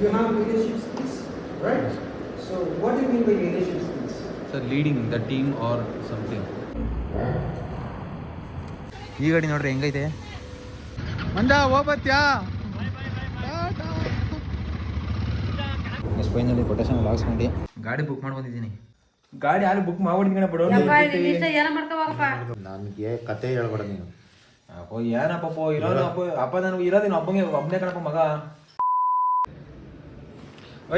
You have leadership skills, right? So what do you mean by leadership skills? Sir leading the team or something ಈ ಗಾಡಿ ನೋಡ್ರಿ ಹೆಂಗೈತೆ? ಮಂದ ಹೋಗ್ಬತ್ಯಾ ಸ್ಪೈನಲ್ಲಿ quotation ಹಾಕ್ಸ್ಕೊಂಡು ಗಾಡಿ book ಮಾಡಿ ಬಂದಿದ್ದೀನಿ ಗಾಡಿ ಯಾರು ಬುಕ್ ಮಾಡ್ಬಿಡ್ತೀನಿ ಬಿಡು. ನನಗೆ ಕತೆ ಹೇಳ್ಬೇಡ ನೀನು. ಅಪ್ಪ ಏನಪ್ಪ ಇರೋದು ಅಪ್ಪ ಅಪ್ಪ ನನಗೆ ಇರೋದೇನು ಅಪ್ಪಂಗೆ ಒಬ್ಬನೇ ಕಣಪ್ಪ ಮಗ.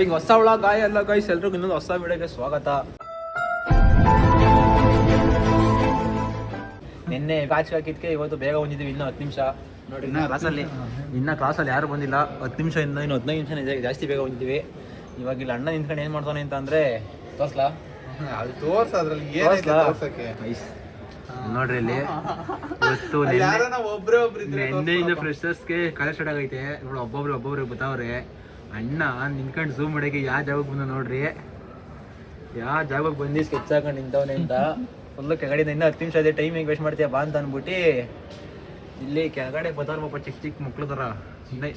ಈಗ ಹೊಸ ಹುಳ ಗಾಯ ಎಲ್ಲ ಗಾಯ್ಸ್ ಎಲ್ರಿಗೂ ಇನ್ನೊಂದು ಹೊಸ ವಿಡಿಯೋಗೆ ಸ್ವಾಗತ. ನಿನ್ನೆ ಬ್ಯಾಚ್ ಹಾಕಿದ್ಕೆ ಇವತ್ತು ಬೇಗ ಬಂದಿದ್ದೀವಿ ಇನ್ನೂ ಹತ್ತು ನಿಮಿಷ. ನೋಡಿ ಇನ್ನ ಕ್ಲಾಸಲ್ಲಿ ಇನ್ನ ಕ್ಲಾಸಲ್ಲಿ ಯಾರು ಬಂದಿಲ್ಲ. ಹತ್ತು ನಿಮಿಷ ಇಂದ ಇನ್ನು ಹದಿನೈದು ನಿಮಿಷ ಇದೆ ಜಾಸ್ತಿ ಬೇಗ ಬಂದಿದ್ದೀವಿ. ಇವಾಗ ಇಲ್ಲಿ ಅಣ್ಣ ನಿಂತ್ಕೊಂಡು ಏನು ಮಾಡ್ತಾನೆ ಅಂತ ಅಂದ್ರೆ ತೋರ್ಸ್ಲಾ? ಅದು ತೋರ್ಸ ಅದ್ರಲ್ಲಿ? ತೋರ್ಸಕ್ಕೆ. ನೋಡ್ರಿ ಇಲ್ಲಿ. ಇವತ್ತು ನಿನ್ನೆಯಿಂದ ಫ್ರೆಶರ್ಸ್ಗೆ ಕಾಲೇಜ್ ಸ್ಟಾರ್ಟ್ ಆಗೈತೆ. ನೋಡಿ ಒಬ್ಬೊಬ್ರು ಒಬ್ಬೊಬ್ರು ಬತ್ತಾವ್ರೆ ಅಣ್ಣ ನಿಂತ್ಕೊಂಡು ಝೂಮ್ ಮಾಡಕ್ಕೆ ಯಾವ ಜಾಗಕ್ಕೆ ಬಂದ ನೋಡ್ರಿ? ಯಾವ ಜಾಗಕ್ಕೆ ಬಂದು ಸ್ಕೆಚ್ ಹಾಕೊಂಡು ನಿಂತವನೆ ಅಂತ. ಫುಲ್ ಕೆಳಗಡೆ ಇನ್ನೂ ಹತ್ತು ನಿಮಿಷ ಇದೆ ಟೈಮಿಂಗ್ ವೇಸ್ಟ್ ಮಾಡ್ತೀಯ ಬಾ ಅಂತ ಅಂದ್ಬಿಟ್ಟು ಇಲ್ಲಿ ಕೆಳಗಡೆ ಬದವ್ರ ಪಾಪ ಚಿಕ್ಕ ಚಿಕ್ಕ ಮಕ್ಳು ತರ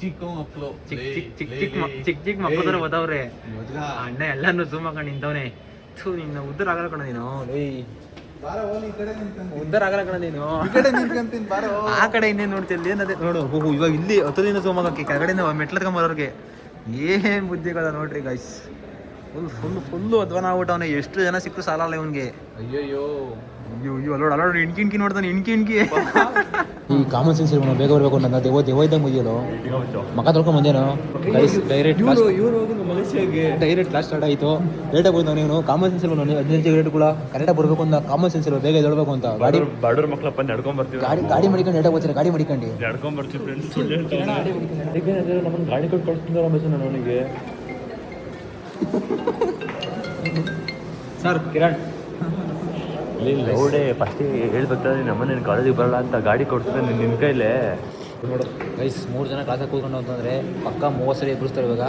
ಚಿಕ್ಕ ಮಕ್ಕಳು ಚಿಕ್ಕ ಚಿಕ್ಕ ಚಿಕ್ಕ ಚಿಕ್ಕ ಚಿಕ್ಕ ಚಿಕ್ಕ ಮಕ್ಳು ತರ ಬದವ್ರೆ. ಅಣ್ಣ ಎಲ್ಲಾನು ಝೂಮ್ ಹಾಕೊಂಡು ನಿಂತವನೆ. ಥೂ ನಿನ್ನ ಉದ್ದರ ಆಗಲ್ಲ ಕಣ ನೀನು. ಏಯ್ ಹೋಗಿ ಉದ್ದಾರ ಆಗಲ್ಲ ಕಣ ನೀನು. ಆ ಕಡೆ ಇನ್ನೇನು ನೋಡ್ತಿಲ್ಲ ಏನದೇ ನೋಡು ಹೋಗು ಇವಾಗ ಇಲ್ಲಿ ಹತ್ತು ದಿನ ಝೂಮ್ ಹಾಕಿ ಕೆಳಗಡೆ ಮೆಟ್ಲ ಬರೋರಿಗೆ. ಏನ್ ಬುದ್ಧಿಗಳ ನೋಡ್ರಿ ಗೈಸ್ ಫುಲ್ ಫುಲ್ ಫುಲ್ಲು ಅಧ್ವಾನ ಆಗ್ಬಿಟ್ಟವನೆ ಎಷ್ಟು ಜನ ಸಿಕ್ಕರು ಸಾಲಲ್ಲ ಇವನ್ಗೆ. ಅಯ್ಯಯ್ಯೋ. ಅಯ್ಯೋ ಅಯ್ಯೋ ಅಲ್ಲೋಡ್ ಅಲ್ಲೋಡ್ ಇಣ್ಕಿ ಇಣ್ಕಿ ನೋಡ್ತಾನೆ ಇಣ್ಕಿ ಇಣ್ಕಿ ಈ ಕಾಮನ್ ಸೆನ್ಸ್ ಇರ್ಬೋದು ಬೇಗ ಬರಬೇಕು ಅಂತ ದೇವ ದೇವ ಇದ್ದಂಗೆ ಮುಗಿಯಲು. ಮಗ ತೊಳ್ಕೊಂಡ್ ಬಂದೇನು? ಡೈರೆಕ್ಟ್ ಡೈರೆಕ್ಟ್ ಕ್ಲಾಸ್ ಸ್ಟಾರ್ಟ್ ಆಯಿತು. ಲೇಟಾಗಿ ಬಂದ ನೀನು ಕಾಮನ್ ಸೆನ್ಸ್ ಇಲ್ವ ನಾನು ಹದಿನೈದು ರೇಟ್ ಕೂಡ. ಕರೆಕ್ಟಾಗಿ ಬರಬೇಕು ಅಂತ ಕಾಮನ್ ಸೆನ್ಸ್ ಇಲ್ವ ಬೇಗ ಎದ್ದೇಳ್ಬೇಕು ಅಂತ. ಗಾಡಿ ಬಡವ್ರ ಮಕ್ಳಪ್ಪ ನಡ್ಕೊಂಡ್ ಬರ್ತೀವಿ ಗಾಡಿ ಗಾಡಿ ಮಡಿಕೊಂಡು ಲೇಟಾಗಿ ಬರ್ತಾರೆ? ಗಾಡಿ ಮಡಿಕೊಂಡು. ನಡ್ಕೊಂಡ್ ಬರ್ತೀವಿ ಫ್ರೆಂಡ್ಸ್ ಸುಳ್ಳು ಹೇಳ್ತಾನೆ. ನಮ್ಮನ್ನ ಗಾಡಿ ಕೊಟ್ಟು ಕಳಿಸ್ತಿದ್ದ ರಮೇಶ್ ನಾನು ಅವನಿಗೆ. ಸರ್ ಕಿರಣ್. ಇಲ್ಲಿ ನೋಡಿ ಫಸ್ಟ್ ಹೇಳ್ಬೇಕಾದ್ರೆ ನಮ್ಮ ನೀನು ಕಾಲೇಜಿಗೆ ಬರಲ್ಲ ಅಂತ ಗಾಡಿ ಕೊಡ್ತಾರೆ ನಿನ್ನ ನಿನ್ನ ಕೈಲೇ. ನೋಡು ಗೈಸ್ ಮೂರು ಜನ ಕ್ಲಾಸಾಗಿ ಕೂತ್ಕೊಂಡು ಅಂತಂದರೆ ಪಕ್ಕ ಮೂವತ್ತು ಸಲ ಎಬ್ಬಿಸ್ತಾರೆ ಇವಾಗ.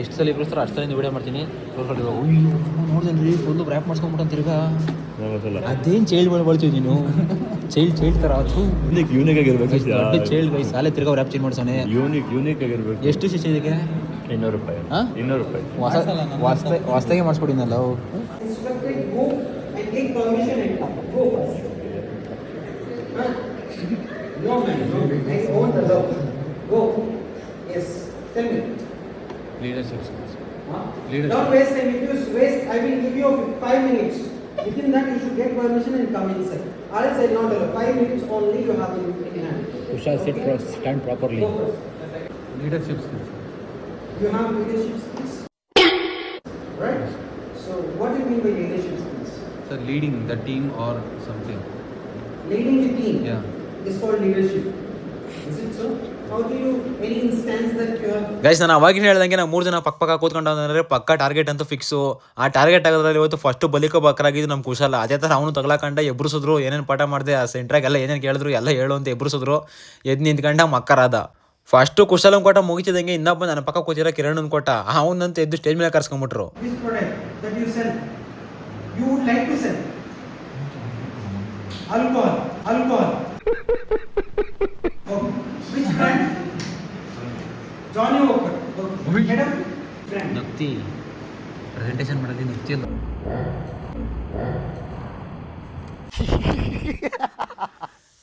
ಎಷ್ಟು ಸಲ ಎಬ್ಬಿಸ್ತಾರೋ ಅಷ್ಟು ಸಲ ವಿಡಿಯೋ ಮಾಡ್ತೀನಿ. ನೋಡಿದ್ರಿ ಇವಾಗ ಅಯ್ಯೋ ನೋಡ್ದೇನೆ ರೀ ಫುಲ್ಲು ರ್ಯಾಪ್ ಮಾಡ್ಸ್ಕೊಂಬಿಟ್ಟು ತಿರ್ಗಾ. ಅದೇನು ಚೈಲ್ಡ್ ಮಾಡಿ ಬಳಸಿ ನೀನು? ಚೈಲ್ಡ್ ಚೈಲ್ಡ್ ಥರ ಅದು ಯೂನಿಕ್ ಯೂನಿಕ್ ಆಗಿರ್ಬೇಕು ಚೈಲ್ಡ್ ಗೈಸ್ ಸಾಲೆ ತಿರ್ಗಾ ರ್ಯಾಪ್ ಚೇಂಜ್ ಮಾಡ್ಸಾನೆ ಯೂನಿಕ್ ಯೂನಿಕ್ ಆಗಿರ್ಬೇಕು. ಎಷ್ಟು ಶಿಕ್ಷೆ ಇದಕ್ಕೆ? ಇನ್ನೂರು ರೂಪಾಯಿ. ಹಾ? ಇನ್ನೂರು ರೂಪಾಯಿ. Instructed, go permission and come. Go first. Huh? No man, no man. I own the love. Go. Yes. Tell me. Leadership skills. Huh? Leadership. Don't waste time. If you waste, I will give you five minutes. Within that, you should get permission and come inside. I else I will not. Five minutes only you have in hand. Sit. Stand properly. Go first. Leadership skills. You have leadership skills? Right? So, what do you mean by leadership skills? Sir leading the team or something. Leading the team Yeah. is called leadership. Is it so? How do you, any instance that you have guys ನಾನು ಅವಾಗಿನ ಹೇಳ್ದಂಗೆ ನಾವು ಮೂರು ಜನ ಪಕ್ಕ ಪಕ್ಕ ಕೂತ್ಕೊಂಡು ಅಂದ್ರೆ ಪಕ್ಕ ಟಾರ್ಗೆಟ್ ಅಂತೂ ಫಿಕ್ಸು ಆ ಟಾರ್ಗೆಟ್ ಆಗೋದ್ರಲ್ಲಿ ಇವತ್ತು ಫಸ್ಟ್ ಬಲಿಕೋ ಬಕ್ರಾಗಿದ್ದು ನಮ್ಮ ಕುಶಾಲ ಅದೇ ಥರ ಅವನು ತಗೊಳಕಂಡ ಎಬ್ರಿಸಿದ್ರು ಏನೇನು ಪಾಠ ಮಾಡಿದೆ ಆ ಸೆಂಟ್ರಾಗೆಲ್ಲ ಏನೇನು ಕೇಳಿದ್ರು ಎಲ್ಲ ಹೇಳು ಅಂತ ಎಬ್ರಿಸಿದ್ರು ಎದ್ದು ನಿಂತ್ಕೊಂಡ ಮಕ್ಕರಾದ ಫಸ್ಟು ಕುಶಲಂ ಕೊಟ್ಟ ಮುಗಿತಿದಂಗೆ ಇನ್ನೊಬ್ಬ ನನ್ನ ಪಕ್ಕ ಕೂತಿರೋ ಕಿರಣ್ ಕೊಟ್ಟ ಅವನಂತ ಎದ್ದು ಸ್ಟೇಜ್ ಮೇಲೆ ಕರ್ಸ್ಕೊಂಬಿಟ್ರು this product that you sell, you would like to sell? Alcohol, alcohol. Okay. Which brand? Johnny Walker. Okay. Head of brand. ನಗ್ತಿ ಪ್ರೆಸೆಂಟೇಷನ್ ಮಾಡೋದು ನಗ್ತಿಲ್ಲ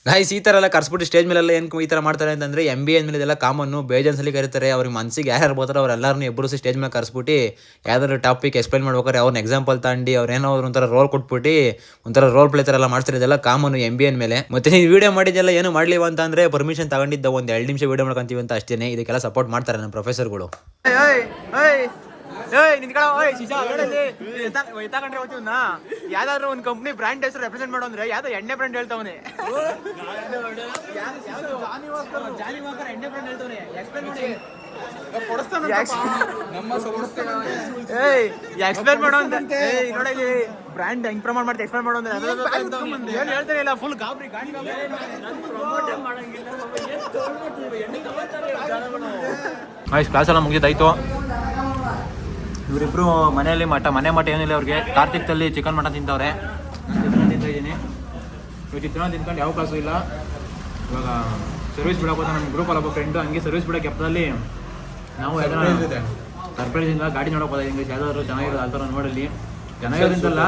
ಗಾಯ್ಸ್ ಈ ಥರ ಎಲ್ಲ ಕರ್ಸ್ಬಿಟ್ಟು ಸ್ಟೇಜ್ ಮೇಲೆಲ್ಲ ಏನು ಈ ಥರ ಮಾಡ್ತಾರೆ ಅಂತಂದರೆ ಎಂ ಬಿ ಎನ್ ಮೇಲೆ ಇದೆಲ್ಲ ಕಾಮನ್ನು ಬೇಜನ್ಸಲ್ಲಿ ಕರೀತಾರೆ. ಅವ್ರಿಗೆ ಮನಸ್ಸಿಗೆ ಯಾರ್ಯಾರು ಬರ್ತಾರೆ ಅವರೆಲ್ಲರನ್ನೂ ಎಬ್ಬರು ಸ್ಟೇಜ್ ಮೇಲೆ ಕರ್ಸ್ಬಿಟ್ಟು ಯಾವ್ದಾದ್ರು ಟಾಪಿಕ್ ಎಕ್ಸ್ಪ್ಲೈನ್ ಮಾಡ್ಬೇಕಾದ್ರೆ ಅವ್ರನ್ನ ಎಕ್ಸಾಂಪಲ್ ತಗೊಂಡು ಅವ್ರೇನೋ ಅವ್ರು ಒಂಥರ ರೋಲ್ ಕೊಟ್ಬಿಟ್ಟು ಒಂಥರ ರೋಲ್ ಪ್ಲೇ ಥರ ಎಲ್ಲ ಮಾಡ್ತಾರೆ ಇದೆಲ್ಲ ಕಾಮನ್ನು ಎಂ ಬಿ ಎನ್ ಮೇಲೆ ಮತ್ತೆ ನೀವು ವಿಡಿಯೋ ಮಾಡಿದ್ದೆಲ್ಲ ಏನು ಮಾಡಲಿವ ಅಂತ ಅಂದರೆ ಪರ್ಮಿಷನ್ ತಗೊಂಡಿದ್ದ ಒಂದು ಎರಡು ನಿಮಿಷ ವಿಡಿಯೋ ಮಾಡ್ಕೊಂತೀವಿ ಅಂತ ಅಷ್ಟೇ ಇದಕ್ಕೆಲ್ಲ ಸಪೋರ್ಟ್ ಮಾಡ್ತಾರೆ ನಮ್ಮ ಪ್ರೊಫೆಸರ್ಗಳು ಯಾವ್ದಾದ್ರು ಒಂದು ಕಂಪ್ನಿ ಬ್ರ್ಯಾಂಡ್ ಹೆಸರು ರೆಪ್ರೆಸೆಂಟ್ ಮಾಡೋ ಅಂದ್ರೆ ಯಾವ್ದೋ ಎಣ್ಣೆ ಬ್ರ್ಯಾಂಡ್ ಹೇಳ್ತಾವನೆ. ಎಣ್ಣೆ ಬ್ರ್ಯಾಂಡ್ ಹೇಳ್ತಾವನೆ ಎಕ್ಸ್ಪ್ಲೇನ್ ಮಾಡೋ ಅಂತ ನೋಡ ಬ್ರ್ಯಾಂಡ್ ಹೆಂಗ್ ಪ್ರಮೋಟ್ ಮಾಡ್ತಾ ಎಕ್ಸ್ಪ್ಲೇನ್ ಮಾಡೋ ಅಂದ್ರೆ ಏನು ಹೇಳ್ತಾನೆ ಇಲ್ಲ ಫುಲ್ ಗಾಬರಿ ಗಾಡಿ ಆಯ್ತು ಕ್ಲಾಸ್ ಎಲ್ಲ ಮುಗಿದಾಯ್ತು. ಇವರಿಬ್ರು ಮನೆಯಲ್ಲಿ ಮಠ ಮನೆ ಮಠ ಏನಿಲ್ಲ ಅವ್ರಿಗೆ. ಕಾರ್ತಿಕ್ದಲ್ಲಿ ಚಿಕನ್ ಮಟನ್ ತಿಂತವ್ರೆ. ಚಿತ್ರಾನ್ನ ತಿಂತಾ ಇದ್ದೀನಿ. ಇವಾಗ ಚಿತ್ರಾನ್ನ ತಿನ್ಕೊಂಡು ಯಾವ ಕಾಸು ಇಲ್ಲ. ಇವಾಗ ಸರ್ವಿಸ್ ಬಿಡಕ್ಕೆ ಹೋದ ನಮ್ಮ ಗ್ರೂಪಲ್ಲಿ ಒಬ್ಬ ಫ್ರೆಂಡು ಹಂಗೆ ಸರ್ವಿಸ್ ಬಿಡೋ ಕೆಪ್ಪದಲ್ಲಿ ನಾವು ಸರ್ಪ್ರೈಸ್ ಇಲ್ಲ ಗಾಡಿ ನೋಡೋಕೆ ಹಿಂಗೆ ಯಾವ್ದಾದ್ರು ಚೆನ್ನಾಗಿರೋ ಆ ಥರ ನೋಡಲಿ ಚೆನ್ನಾಗಿರೋದಿಂದಲ್ಲ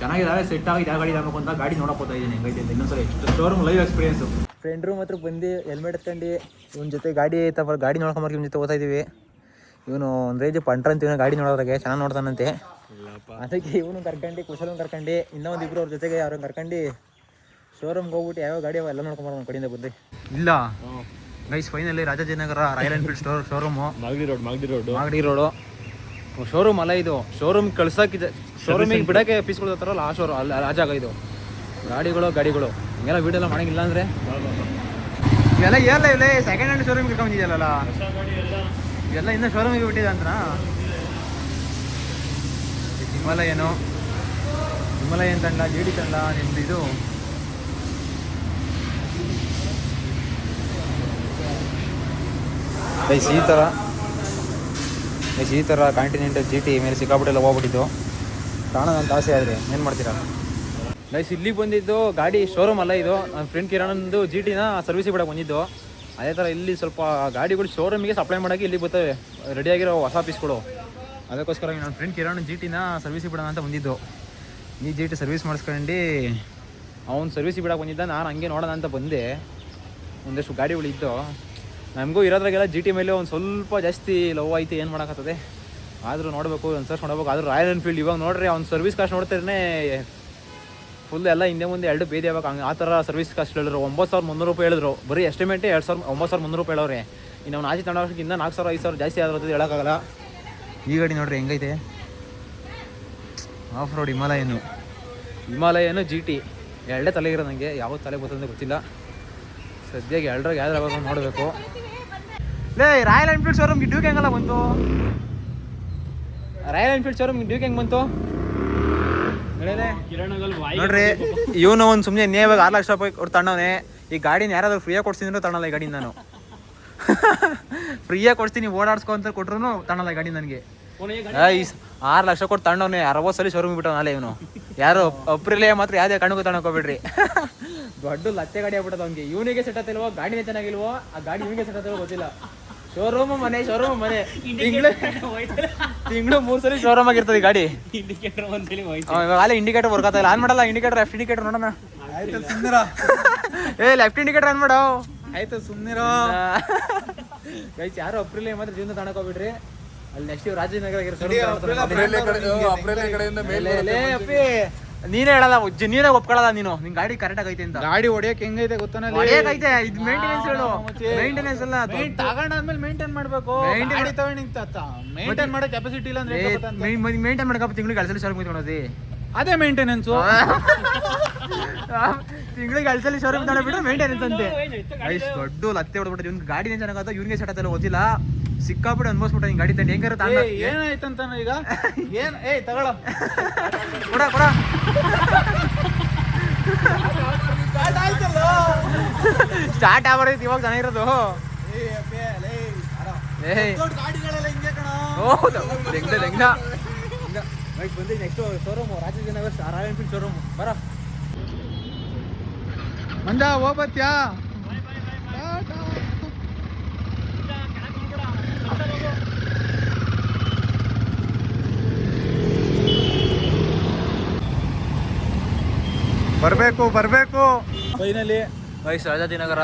ಚೆನ್ನಾಗಿದ್ದಾರೆ ಸೆಟ್ ಆಗಿ ಯಾವ ಗಾಡಿ ಆಗಬೇಕು ಅಂತ ಗಾಡಿ ನೋಡೋಕೆ ಹೋಗ್ತಾ ಇದ್ದೀನಿ ಹೆಂಗೈತೆ ಅಂತ ಇನ್ನೊಂದ್ಸಲ showroom live experience friend room ಹತ್ರ ಬಂದು ಹೆಲ್ಮೆಟ್ ಹತ್ಕೊಂಡು ಇವ್ನ ಜೊತೆ ಗಾಡಿ ಐತಪ್ಪ ಗಾಡಿ ನೋಡ್ಕೊಂಬರ್ಕಿ ಇವ್ನ ಜೊತೆ ಹೋಗ್ತಾ ಇದೀವಿ ಇವನು ಒಂದು ರೇಜ್ ಪಂಟ್ರ ಅಂತ ಇವನು ಗಾಡಿ ನೋಡೋದಾಗೆ ಚೆನ್ನಾಗಿ ನೋಡ್ತಾನಂತೆ. ಅದಕ್ಕೆ ಇವನು ಕರ್ಕೊಂಡು ಕುಶಲನ್ ಕರ್ಕೊಂಡು ಇನ್ನೂ ಒಂದು ಇಬ್ರು ಅವ್ರ ಜೊತೆಗೆ ಅವ್ರನ್ನ ಕರ್ಕೊಂಡು ಶೋರೂಮ್ಗೆ ಹೋಗ್ಬಿಟ್ಟು ಯಾವ ಗಾಡಿ ಅವ ಎಲ್ಲ ನೋಡ್ಕೊಂಬಾರ ನಮ್ಮ ಕಡೆಯಿಂದ ಬಂದು. ಇಲ್ಲ. Nice finally Rajajinagar Royal Enfield store showroom Magadi road Magadi road. Magadi road. Showroom ಅಲ್ಲ ಇದು. ಶೋರೂಮ್ ಕಳ್ಸಕ್ಕಿದೆ ಶೋರೂಮಿಗೆ ಬಿಡಕ್ಕೆ ಪೀಸ್ ಆ ಶೋರೂಮ್ ಅಲ್ಲಿ ಆ ಜಾಗ ಇದು. ಗಾಡಿಗಳು ಗಾಡಿಗಳು. ಹಿಂಗೆಲ್ಲ ವೀಡಿಯೋ ಎಲ್ಲ ಮಾಡಂಗಿಲ್ಲ ಅಂದ್ರೆ? ಇವೆಲ್ಲ ಏರ್ಲ ಇಲ್ಲ ಸೆಕೆಂಡ್ ಹ್ಯಾಂಡ್ ಶೋರೂಮ್ ಇಟ್ಕೊಂಡಿದೆಯಲ್ಲ ಇವೆಲ್ಲ ಇನ್ನೂ ಶೋರೂಮಿಗೆ ಬಿಟ್ಟಿದೆ ಅಂತನಾ ಹಿಮಾಲಯನು? ಹಿಮಾಲಯನ್ ತಂಡ, ಜಿ ಡಿ ತಂಡ, ನಿಮ್ದು ಇದು? ಐಸ್ ಈ ಥರ ಐಸ್ ಈ ಥರ ಕಾಂಟಿನೆಂಟಲ್ ಜಿ ಟಿ ಮೇಲೆ ಸಿಕ್ಕಾಬಿಟ್ಟೆಲ್ಲ ಹೋಗ್ಬಿಟ್ಟಿದ್ದು. ಕಾಣೋದು ಅಂತ ಆಸೆ ಆದರೆ, ಏನು ಮಾಡ್ತೀರಾ? ಗೈಸ್, ಇಲ್ಲಿಗೆ ಬಂದಿದ್ದು ಗಾಡಿ ಶೋರೂಮ್ ಅಲ್ಲ ಇದು. ನನ್ನ ಫ್ರೆಂಡ್ ಕಿರಣಂದು ಜಿ ಟಿನ ಸರ್ವಿಸಿಗೆ ಬಿಡಕ್ಕೆ ಬಂದಿದ್ದು. ಅದೇ ಥರ ಇಲ್ಲಿ ಸ್ವಲ್ಪ ಗಾಡಿಗಳು ಶೋರೂಮಿಗೆ ಸಪ್ಲೈ ಮಾಡೋಕ್ಕೆ ಇಲ್ಲಿ ಬರ್ತವೆ ರೆಡಿಯಾಗಿರೋ ಹೊಸ ಪೀಸ್ಗಳು ಅದಕ್ಕೋಸ್ಕರ ನನ್ನ ಫ್ರೆಂಡ್ ಕಿರಣ್ ಜಿ ಟಿನ ಸರ್ವಿಸಿಗೆ ಬಿಡೋಣ ಅಂತ ಬಂದಿದ್ದು. ಈ ಜಿ ಟಿ ಸರ್ವಿಸ್ ಮಾಡಿಸ್ಕೊಂಡು ಅವ್ನು ಸರ್ವಿಸಿಗೆ ಬಿಡೋಕೆ ಬಂದಿದ್ದ, ನಾನು ಹಂಗೆ ನೋಡೋಣ ಅಂತ ಬಂದೆ. ಒಂದಷ್ಟು ಗಾಡಿಗಳು ಇದ್ದು. ನಮಗೂ ಇರೋದ್ರಾಗೆಲ್ಲ ಜಿ ಟಿ ಮೇಲೆ ಒಂದು ಸ್ವಲ್ಪ ಜಾಸ್ತಿ ಲವ್ ಐತೆ, ಏನು ಮಾಡೋಕ್ಕತ್ತದೆ ಆದರೂ ನೋಡಬೇಕು, ಒಂದು ಸರ್ಚ್ ನೋಡಬೇಕು ಆದರೂ ರಾಯಲ್ ಎನ್ಫೀಲ್ಡ್ ಇವಾಗ ನೋಡ್ರಿ, ಅವ್ನು ಸರ್ವಿಸ್ ಕಾಸ್ಟ್ ನೋಡ್ತಿರೇ ಫುಲ್ ಎಲ್ಲ ಹಿಂದೆ ಮುಂದೆ ಎರಡು ಬೇದಿ ಯಾವಾಗ ಹಂಗೆ ಆ ಥರ ಸರ್ವಿಸ್ ಕಾಸ್ಟ್ ಹೇಳಿದ್ರು. ಒಂಬತ್ತು ಸಾವಿರ ಮುನ್ನೂರು ರೂಪಾಯಿ ಹೇಳಿದ್ರು. ಬರೀ ಎಸ್ಟಿಮೇಟೇ ಎರಡು ಸಾವಿರ ಒಂಬತ್ತು ಸಾವಿರ ಮುನ್ನೂರು ರೂಪಾಯಿ ಹೇಳೋರೆ ಇನ್ನು ಅವ್ನು ಆಚೆ ತಗೊಂಡೋಗಿಂದ ನಾಲ್ಕು ಸಾವಿರ ಐದು ಸಾವಿರ ಜಾಸ್ತಿ ಆದ್ರೆ ಹೇಳೋಕ್ಕಾಗಲ್ಲ. ಈ ಗಾಡಿ ನೋಡ್ರಿ ಹೆಂಗೈತೆ? Off road Himalayan. Himalayan G T ಎರಡೇ ತಲೆ ಇರೋ ನನಗೆ ಯಾವ ತಲೆ ಬರ್ತದೆ ಗೊತ್ತಿಲ್ಲ. ಸದ್ಯಕ್ಕೆ ಎರಡ್ರಾಗ ಯಾವ್ದಾರ ನೋಡಬೇಕು. ಲೇ ರಾಯಲ್ ಎನ್ಫೀಲ್ಡ್ ಶೋರೂಮ್ ಡ್ಯೂಕ್ ಹೆಂಗಲ್ಲ ಬಂತು? ರಾಯಲ್ ಎನ್ಫೀಲ್ಡ್ ಶೋರೂಮ್ ಡ್ಯೂಕ್ ಹೆಂಗೆ ಬಂತು? ನೋಡ್ರಿ, ಇವನು ಒಂದು ಸುಮ್ಮನೆ ನೇವಾಗ ಆರ್ ಲಕ್ಷ ರೂಪಾಯಿ ಕೊಟ್ಟು ತಣ್ಣವನೆ. ಈ ಗಾಡಿನ ಯಾರಾದ್ರೂ ಫ್ರೀಯಾಗಿ ಕೊಡ್ಸಿದ್ರು ತಣ್ಣಲ್ಲ ಈ ಗಾಡಿನ ನಾನು. ಫ್ರೀಯಾಗಿ ಕೊಡ್ತೀನಿ ಓಡಾಡ್ಸ್ಕೊ ಅಂತ ಕೊಟ್ರು ತಣ್ಣಲ್ಲ ಗಾಡಿ ನನಗೆ. ಆರ್ ಲಕ್ಷ ಕೊಟ್ಟು ತಗೊಂಡವನೆ ಅರವತ್ತು ಸಲ ಶೋರೂಮ್ ಬಿಟ್ಟವನಲ್ಲ ಇವನು. ಯಾರು ಅಪ್ರಿಲೇ ಮಾತ್ರ ಯಾವುದೇ ಕಣ್ಣು ತಗೊಳ್ಕೋಬೇಡ್ರಿ ದೊಡ್ಡ ಲತ್ತೆ ಗಾಡಿ ಆಗ್ಬಿಟ್ಟದ ಅವ್ನಿಗೆ. ಇವನಿಗೆ ಸೆಟ್ ಆತಿಲ್ವೋ ಗಾಡಿನೇ ಚೆನ್ನಾಗಿಲ್ವೋ, ಆ ಗಾಡಿ ಇವನಿಗೆ ಸೆಟ್ ಆತಿಲ್ವೋ ಗೊತ್ತಿಲ್ಲ. ಶೋರೂಮ್ ಮನೆ ಶೋರೂಮ್ ಮನೆ. ತಿಂಗಳು ತಿಂಗಳು ಮೂರು ಸರಿ ಶೋರೂಮ್ ಆಗಿರ್ತದೆ ಗಾಡಿ. ಒಂದ್ಸಲಿ ಇವಾಗ ಅಲ್ಲೇ ಇಂಡಿಕೇಟರ್ ವರ್ಕ್ ಆಗ್ತಾ ಇಲ್ಲ. ಆನ್ ಮಾಡಲ್ಲ ಇಂಡಿಕೇಟರ್ ಲೆಫ್ಟ್ ಇಂಡಿಕೇಟರ್ ನೋಡೋಣ. ಏ ಲೆಫ್ಟ್ ಇಂಡಿಕೇಟರ್ ಆನ್ ಮಾಡೋ. ಆಯ್ತು ಸುಮ್ನಿರೋ. ಗೈಸ್ ಯಾರು ಅಪ್ರಿಲ್ ಮಾತ್ರ ಜೀವನ ತಗೊಳಕ್ ಹೋಗ್ಬಿಡ್ರಿ ಅಲ್ಲಿ ನೆಕ್ಸ್ಟ್ ರಾಜನಗರ ನಗರ ಕಡೆಯಿಂದ ಮೇಲೆ ನೀನೇ ಹೇಳಲ್ಲ ನೀನೇ ಒಪ್ಕೊಳ್ಳಲ್ಲ ನೀನು. ನಿನ್ ಗಾಡಿ ಕರೆಕ್ಟ್ ಆಗೈತೆ ಅಂತ. ಗಾಡಿ ಹೊಡಿಯಕ್ ಹೆಂಗೈತೆ ಗೊತ್ತಾನ ಹೊಡ್ಯಕೈತೆ ಇದು ಮೇಂಟೆನೆನ್ಸ್ ಹೇಳು. ಮೇಂಟೆನೆನ್ಸ್ ಅಲ್ಲ ತಗೊಂಡಾದ್ಮೇಲೆ ಮೇಂಟೈನ್ ಮಾಡ್ಬೇಕು. ಗಾಡಿ ತಗೊಂಡಿಂತ ಮೇಂಟೈನ್ ಮಾಡೋ ಕೆಪಾಸಿಟಿ ಇಲ್ಲ ಅಂದ್ರೆ? ಮೇಂಟೈನ್ ಮಾಡಕಪ್ಪ ತಿಂಗಳಿಗೆ ಸಲ ಶೋರೂಮ್ ತಗೊಳೋದಿ ಅದೇ ಮೇಂಟೆನೆನ್ಸ್ ತಿಂಗಳಿಗೆ ಅಳಿಸಲಿ ಸಲ ಶೋರೂಮ್ ತಗೊಂಡ್ಬಿಟ್ರೆ ಮೇಂಟೆನೆನ್ಸ್ ಅಂತೆ. ದೊಡ್ಡ ಲತ್ತೆ ಹೊಡ್ಬಿಟ್ಟು ಇವ್ನ ಗಾಡಿನೇ ಚೆನ್ನಾಗತ್ತ ಇವ್ನಿಗೆ ಸೆಟ್ ಆತಲ್ಲ ಗೊತ್ತಿಲ್ಲ. ಸಿಕ್ಕಾಬಿಟ್ಟು ಅನ್ಭವಿಸ್ಬಿಟ್ಟ ನಿನ್ ಗಾಡಿ ತಂದು ಹೆಂಗಾರ ತಾಂಡ ಏನಾಯ್ತಂತ ಈಗ? ಏನ್ ಏಯ್ ತಗೊಳ ಕೊಡ ಕೊಡ. ಸ್ಟಾರ್ಟ್ ಆಗ್ಬಾರ್ದು ಇವಾಗ ಜನ ಏಯ್ ಗಾಡಿಗಳೆಲ್ಲ ಹಿಂಗೆ ಕಣ. ಹೌದು ಹೆಂಗ ಹೆಂಗ ಬಂದಿ next showroom Rajanagar Royal Enfield showroom ಬರ. ಮಂಜ ಹೋಗ್ಬತ್ಯಾ? ಬರ್ಬೇಕು ಬರ್ಬೇಕು. ಫೈನಲಿ ವಯಸ್ಸು ರಾಜಾಜಿನಗರ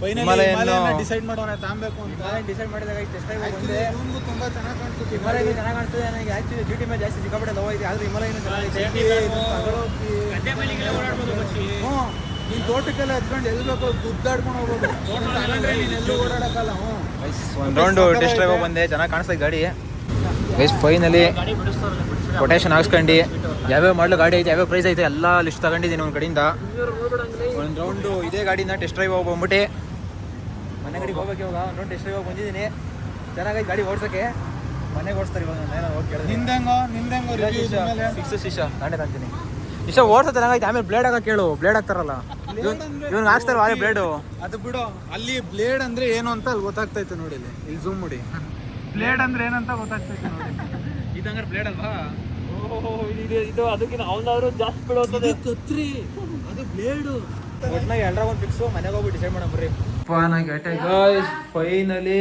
ಫೈನಲಿ ಹಿಮಾಲಯನ್ ಡಿಸೈಡ್ ಮಾಡೋಣ ತಾಂಬೇಕು ಅಂತ. ಡಿಸೈಡ್ ಮಾಡಿದಾಗ ತುಂಬಾ ಚೆನ್ನಾಗಿ ಕಾಣಿಸುತ್ತೆ ಹಿಮಾಲಯ ಚೆನ್ನಾಗಿ ಕಾಣ್ತದೆ ನನಗೆ ಆಕ್ಚುಲಿ ಜಿ ಮೇಲೆ ಜಾಸ್ತಿ ಸಿಕ್ಕಾಪಟ್ಟೆ ಲವ್ ಇದೆ ಆದ್ರೆ ಹಿಮಾಲಯನ ಚೆನ್ನಾಗಿದೆ. ನೀನ್ ತೋಟಕ್ಕೆಲ್ಲ ಹತ್ಕೊಂಡು ಎಲ್ಲಿ ಬೇಕೋ ಗುದ್ದಾಡ್ಕೊಂಡು ಹೋಗ್ಬೋದು ಎಲ್ಲೂ ಓಡಾಡಕ್ಕಲ್ಲ ಹ್ಞೂ. ರೌಂಡು ಟೆಸ್ಟ್ ಡ್ರೈವ್ ಬಂದೆ ಚೆನ್ನಾಗಿ ಕಾಣಿಸ್ತದೆ ಗಾಡಿ. ಗೈಸ್ ಫೈನಲಿ ಕೊಟೇಶನ್ ಹಾಕ್ಸ್ಕೊಂಡು. ಯಾವ್ಯಾವ ಮಾಡಲು ಗಾಡಿ ಐತೆ ಯಾವ್ಯಾವ ಪ್ರೈಸ್ ಐತೆ ಎಲ್ಲ ಲಿಸ್ಟ್ ತಗೊಂಡಿದ್ದೀನಿ ಒಂದು ಕಡೆಯಿಂದ. ಒಂದು ರೌಂಡು ಇದೇ ಗಾಡಿನ ಟೆಸ್ಟ್ ಡ್ರೈವ್ ಹೋಗ್ ಬಂದ್ಬಿಟ್ಟು. ಮನೆ ಗಾಡಿಗೆ ಹೋಗ್ಬೇಕು ಇವಾಗ ಒಂದು ರೌಂಡ್ ಟೆಸ್ಟ್ ಡ್ರೈವ್ ಬಂದಿದ್ದೀನಿ. ಚೆನ್ನಾಗೈತೆ ಗಾಡಿ ಓಡ್ಸೋಕ್ಕೆ. ಮನೆಗೆ ಓಡಿಸ್ತಾರೆ ಇವಾಗ ನಾನು ಏನೋ ಹೋಗಿ ಕೇಳಿದೆ ನಿಂದೆಂಗೋ ನಿಂದೆಂಗೋ ಸಿಕ್ಸ್ ಶಿಶ. ನಾನೇ ತಂತೀನಿ ಇಷ್ಟ ಓಡ್ಸ ಚೆನ್ನಾಗೈತೆ ಆಮೇಲೆ ಬ್ಲೇಡ್ ಆಗ ಕೇಳು. ಬ್ಲೇಡ್ ಹಾಕ್ತಾರಲ್ಲ. ಇವ್ನು ಹಾಕ್ಸ್ತಾರ ವಾಯ್ ಬ್ಲೇಡು ಅದು ಬಿಡು ಅಲ್ಲಿ ಬ್ಲೇಡ್ ಅಂದ್ರೆ ಏನು ಅಂತ ಅಲ್ಲಿ ಗೊತ್ತಾಗ್ತೈತೆ ನೋಡಿ ಇಲ್ಲಿ. ಇಲ್ಲಿ ಝೂಮ್ ಮಾಡಿ. ಬ್ಲೇಡ್ ಅಂದ್ರೆ ಏನಂತ ಗೊತ್ತಾಗ್ತೈತೆ ನೋಡಿ. ಇದಂಗಾರೆ ಬ್ಲೇಡ್ ಅಲ್ವಾ? ಇದು ಅದಕ್ಕಿಂತ ಅವನಾದ್ರು ಜಾಸ್ತಿ ಬಿಡೋದು ಕತ್ರಿ. ಅದು ಬ್ಲೇಡು ಒಟ್ನಾಗ ಎಲ್ಲರ ಒಂದು ಫಿಕ್ಸು ಮನೆಗೆ ಹೋಗಿ ಡಿಸೈಡ್ ಮಾಡೋಣ ಬರ್ರಿ. ಫೈನಲಿ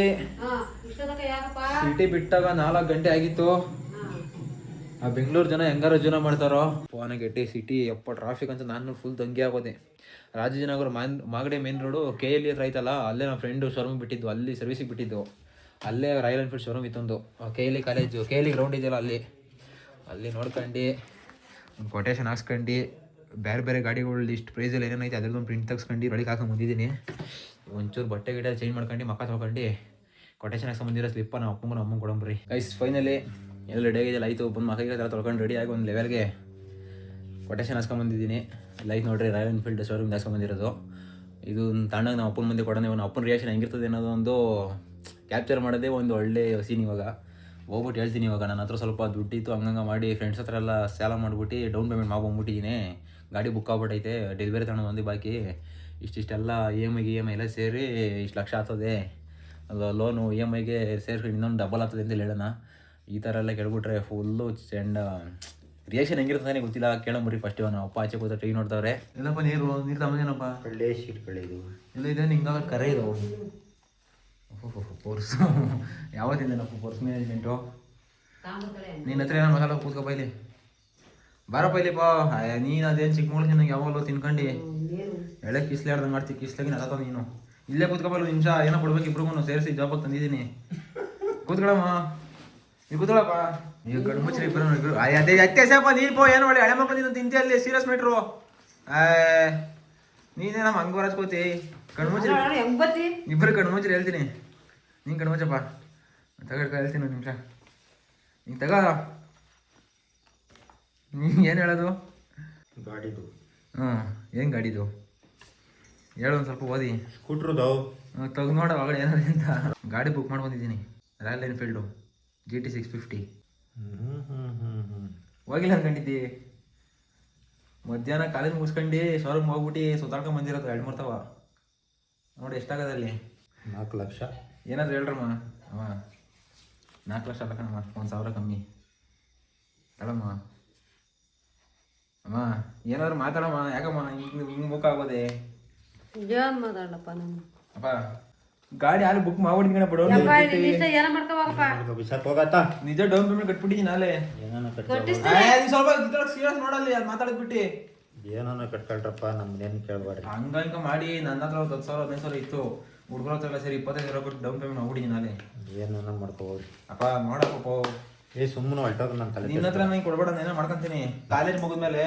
ಸಿಟಿ ಬಿಟ್ಟಾಗ ನಾಲ್ಕು ಗಂಟೆ ಆಗಿತ್ತು. ಆ ಬೆಂಗಳೂರು ಜನ ಹೆಂಗಾರ ಜೀವನ ಮಾಡ್ತಾರೋ? ಪೋನಗೆಟ್ಟಿ ಸಿಟಿ, ಎಪ್ಪ ಟ್ರಾಫಿಕ್ ಅಂತ ನಾನು ಫುಲ್ ದಂಗೆ ಆಗೋದೆ. Rajajinagar man, Magadi main road K L ಹತ್ರ ಐತಲ್ಲ, ಅಲ್ಲೇ ನಮ್ಮ ಫ್ರೆಂಡು ಶೋರೂಮ್ ಬಿಟ್ಟಿದ್ದು, ಅಲ್ಲಿ ಸರ್ವಿಸಿಗೆ ಬಿಟ್ಟಿದ್ದು. ಅಲ್ಲೇ Royal Enfield showroom ಇತ್ತೊಂದು. K L college K L ground ಇದೆಯಲ್ಲ ಅಲ್ಲಿ. ಅಲ್ಲಿ ನೋಡ್ಕೊಂಡು, ಒಂದು ಕೊಟೇಶನ್ ಹಾಕ್ಸ್ಕೊಂಡು ಬೇರೆ ಬೇರೆ ಗಾಡಿಗಳು ಇಷ್ಟು ಪ್ರೈಸಲ್ಲಿ ಏನೇನೈತೆ ಅದ್ರದ್ದು ಪ್ರಿಂಟ್ ತೆಗ್ಸ್ಕೊಂಡು ಒಳಗೆ ಹಾಕೊಂಡು ಬಂದಿದ್ದೀನಿ. ಒಂಚೂರು ಬಟ್ಟೆ ಗಿಡ ಚೇಂಜ್ ಮಾಡ್ಕೊಂಡು, ಮಕ್ಕ ತೊಳ್ಕೊಂಡು ಕೊಟೇಶನ್ ಹಾಕ್ಸ್ಕೊಂಡು ಬಂದಿರೋ ಸ್ಲಿಪ್ಪ ನಮ್ಮ ಅಪ್ಪಂಗೂ ಅಮ್ಮಂಗೆ ಕೊಡಂಬ್ರಿ. ಗೈಸ್ ಫೈನಲಿ ಎಲ್ಲ ರೆಡಿ ಆಗಿದೆ ಆಯಿತು ಬಂದು ಮಕ್ಕಳಿಗೆ ಥರ ತೊಳ್ಕೊಂಡು ರೆಡಿ ಆಗಿ ಒಂದು ಲೆವೆಲ್ಗೆ ಕೊಟೇಶನ್ ಹಾಸ್ಕೊಂಬಂದಿದ್ದೀನಿ ಲೈಟ್ ನೋಡ್ರಿ ರಾಯಲ್ ಎನ್ಫೀಲ್ಡ್ ಶೋರೂಮ್ ಹಾಸ್ಕೊಂಬಂದಿರೋದು ಇದು ತಣ್ಣಗೆ ನಾವು ಅಪ್ಪನ ಮುಂದೆ ಕೊಡೋಣ ಒಂದು ಅಪ್ಪನ ರಿಯಾಕ್ಷನ್ ಹೆಂಗಿರ್ತದೆ ಅನ್ನೋದು ಒಂದು ಕ್ಯಾಪ್ಚರ್ ಮಾಡೋದೇ ಒಂದು ಒಳ್ಳೆ ಸೀನ್ ಇವಾಗ. ಹೋಗ್ಬಿಟ್ಟು ಹೇಳ್ತೀನಿ ಇವಾಗ ನನ್ನ ಹತ್ರ ಸ್ವಲ್ಪ ದುಡ್ಡಿತ್ತು ಹಂಗಂಗೆ ಮಾಡಿ ಫ್ರೆಂಡ್ಸ್ ಹತ್ರ ಎಲ್ಲ ಸಾಲ ಮಾಡ್ಬಿಟ್ಟು ಡೌನ್ ಪೇಮೆಂಟ್ ಮಾಡ್ಕೊಂಬಿಟ್ಟಿದ್ದೀನಿ ಗಾಡಿ ಬುಕ್ ಆಗ್ಬಿಟ್ಟೈತೆ ಡೆಲಿವರಿ ತಗೊಂಡು ಬಂದು ಬಾಕಿ. ಇಷ್ಟಿಷ್ಟೆಲ್ಲ ಇ ಎಂ ಐಗೆ ಇ ಎಂ ಐ ಎಲ್ಲ ಸೇರಿ ಇಷ್ಟು ಲಕ್ಷ ಆಗ್ತದೆ ಅದು ಲೋನು ಇ ಎಂ ಐಗೆ ಸೇರಿಸ್ಕೊಂಡು ಇನ್ನೊಂದು ಡಬಲ್ ಆಗ್ತದೆ ಅಂತ ಹೇಳೋಣ. ಈ ಥರ ಎಲ್ಲ ಕೇಳ್ಬಿಟ್ರೆ ಫುಲ್ಲು ಚೆಂಡ ರಿಯಾಕ್ಷನ್ ಹೆಂಗಿರ್ತದೆ ಗೊತ್ತಿಲ್ಲ. ಕೇಳಂಬ್ರಿ ಫಸ್ಟ್ ನಾವು ಅಪ್ಪ ಆಚೆ ಕೂತ ಟೀ ನೋಡ್ತಾವ್ರೆ. ಎಲ್ಲಪ್ಪ ನೀರು ನೀರು ತಗೊಂಡೇನಪ್ಪ ಒಳ್ಳೆ ಶೀಟ್ ಕಳೆದು ಇಲ್ಲ ಇದೆ ನಿಂಗೆ ಕರೆ ಇದು ಪೋರ್ಸ್ ಯಾವತ್ತಿಂದನಪ್ಪ ಪೋರ್ಸ್ ಮ್ಯಾನೇಜ್ಮೆಂಟು ನಿನ್ನ ಹತ್ರ ಏನೋ ಮಸಾಲ ಕೂತ್ಕೋ ಬೈಲಿ ಬಾರಪ್ಪ ಇಲ್ಲಿಪ್ಪ. ನೀನು ಅದೇನು ಚಿಕ್ಕ ಮಗಳು ನಿನಗೆ ಯಾವಾಗಲೂ ತಿನ್ಕೊಂಡು. ಎಳೆ ಕಿಸ್ಲಾಡ್ದಂಗೆ ಮಾಡ್ತಿ ಕಿಸ್ಲಾಗಿ ನಡತ ನೀನು. ಇಲ್ಲೇ ಕೂತ್ಕೊಬಲ್ಲ ನಿಮಿಷ ಏನೋ ಕೊಡ್ಬೇಕು ಇಬ್ರಿಗೂ ಸೇರಿಸಿ ಜಾಬಾಗಿ ತಂದಿದ್ದೀನಿ. ಕೂತ್ಕೊಳಮ್ಮ. ನೀವು ಕೂತಳಪ್ಪ ನೀವು ಕಣ್ಣು ಮುಚ್ಚಿರಿ ಇಬ್ಬರು ಅದೇ ಅತ್ಯಾಸಪ್ಪ ನೀನು ಪೋ ಏನು ಮಾಡಿ ಹಳೆ ಮಕ್ಕಳು ನೀನು ತಿಂತಿ ಅಲ್ಲಿ ಸೀರಿಯಸ್ ಮೀಟ್ರು ನೀನೇ ನಮ್ಮ ಹಂಗೆ ಬರಸ್ಕೋತಿ ಕಣ್ಣು ಮುಚ್ಚಿ ಹೆಂಗ್ ಬತ್ತಿ? ಇಬ್ಬರು ಕಣ್ಣು ಮುಚ್ಚಿರಿ ಹೇಳ್ತೀನಿ. ನೀನು ಕಣ್ಣು ಮುಚ್ಚಪ್ಪ. ತಗಡ್ಕ ಹೇಳ್ತೀನಿ ಒಂದು ನಿಮಿಷ. ನೀನು ತಗ. ನೀನು ಏನು ಹೇಳೋದು? ಗಾಡಿದು. ಹ್ಞೂ ಏನು ಗಾಡಿದು? ಹೇಳು ಒಂದು ಸ್ವಲ್ಪ ಓದಿ. ಸ್ಕೂಟ್ರದು. ತಗ್ ನೋಡ ಒಳಗಡೆ ಏನಾದ್ರೆ ಅಂತ. ಗಾಡಿ ಬುಕ್ ಮಾಡಿ ಬಂದಿದ್ದೀನಿ Royal Enfield. G T six fifty ಹ್ಞೂ ಹ್ಞೂ ಹ್ಞೂ ಹ್ಞೂ ಹೋಗಿಲ್ಲ ಅನ್ಕೊಂಡಿದ್ದಿ. ಮಧ್ಯಾಹ್ನ ಕಾಲೇಜ್ ಮುಗಿಸ್ಕೊಂಡು ಶೋರೂಮ್ ಹೋಗ್ಬಿಟ್ಟು ಸುತ್ತಾಡ್ಕೊಂಡ್ ಬಂದಿರೋದು ಎರಡು ಮಾಡ್ತಾವ ನೋಡಿ ಎಷ್ಟಾಗದ ಅಲ್ಲಿ. ನಾಲ್ಕು ಲಕ್ಷ. ಏನಾದ್ರು ಹೇಳ್ರಮ್ಮ. ಅಮ್ಮ ನಾಲ್ಕು ಲಕ್ಷ ಅಲ್ಲ ಕಣಮ್ಮ ಒಂದು ಸಾವಿರ ಕಮ್ಮಿ. ಹೇಳಮ್ಮ. ಅಮ್ಮ ಏನಾದ್ರು ಮಾತಾಡಮ್ಮ. ಯಾಕಮ್ಮ ಹಿಂಗೆ ಹಿಂಗೆ ಮುಖ ಆಗೋದೆ? ಏನ್ ಮಾತಾಡಪ್ಪ ನಾನು? ಅಪ್ಪ ಗಾಡಿ ಯಾರು ಬುಕ್ ಮಾಡ್ಬಿಡಿ ಕಣ ಬಿಡೋ ಬಿಸಾಕ್ ಹೋಗತ್ತಾ? ನಿಜ ಡೌನ್ ಪೇಮೆಂಟ್ ಕಟ್ಬಿಟ್ಟಿದ್ದೀನಿ ನಾಳೆ. ಸ್ವಲ್ಪ ಸೀರಿಯಸ್ ನೋಡಲ್ಲಿ ಅದು ಮಾತಾಡ್ಬಿಟ್ಟು. ಏನಾನ ಕಟ್ಕೊಳ್ರಪ್ಪ ನಮ್ಗೇನು ಕೇಳ್ಬೇಡ್ರಿ ಹಂಗ ಹಿಂಗ ಮಾಡಿ ನನ್ನ ಹತ್ರ ಒಂದು ಹತ್ತು ಸಾವಿರ ಹದಿನೈದು ಸಾವಿರ ಇತ್ತು. ಹುಡುಗರ ಹತ್ರ ಎಲ್ಲ ಸೇರಿ ಇಪ್ಪತ್ತೈದು ಸಾವಿರ ಕೊಟ್ಟು ಡೌನ್ ಪೇಮೆಂಟ್ ಮಾಡ್ಬಿಟ್ಟಿದ್ದೀನಿ ನಾಳೆ. ಏನಾನ ಮಾಡ್ಕೋಬೋದು ಅಪ್ಪ ನೋಡಪ್ಪ ಏ ಸುಮ್ಮನೆ ಹೊಲ್ಟೋಗ ನನ್ನ ತಲೆ ನಿನ್ನ ಹತ್ರ ನಂಗೆ ಕೊಡ್ಬೇಡ ನಾನು ಏನೋ ಮಾಡ್ಕೊಂತೀನಿ. ಕಾಲೇಜ್ ಮುಗಿದ್ಮೇಲೆ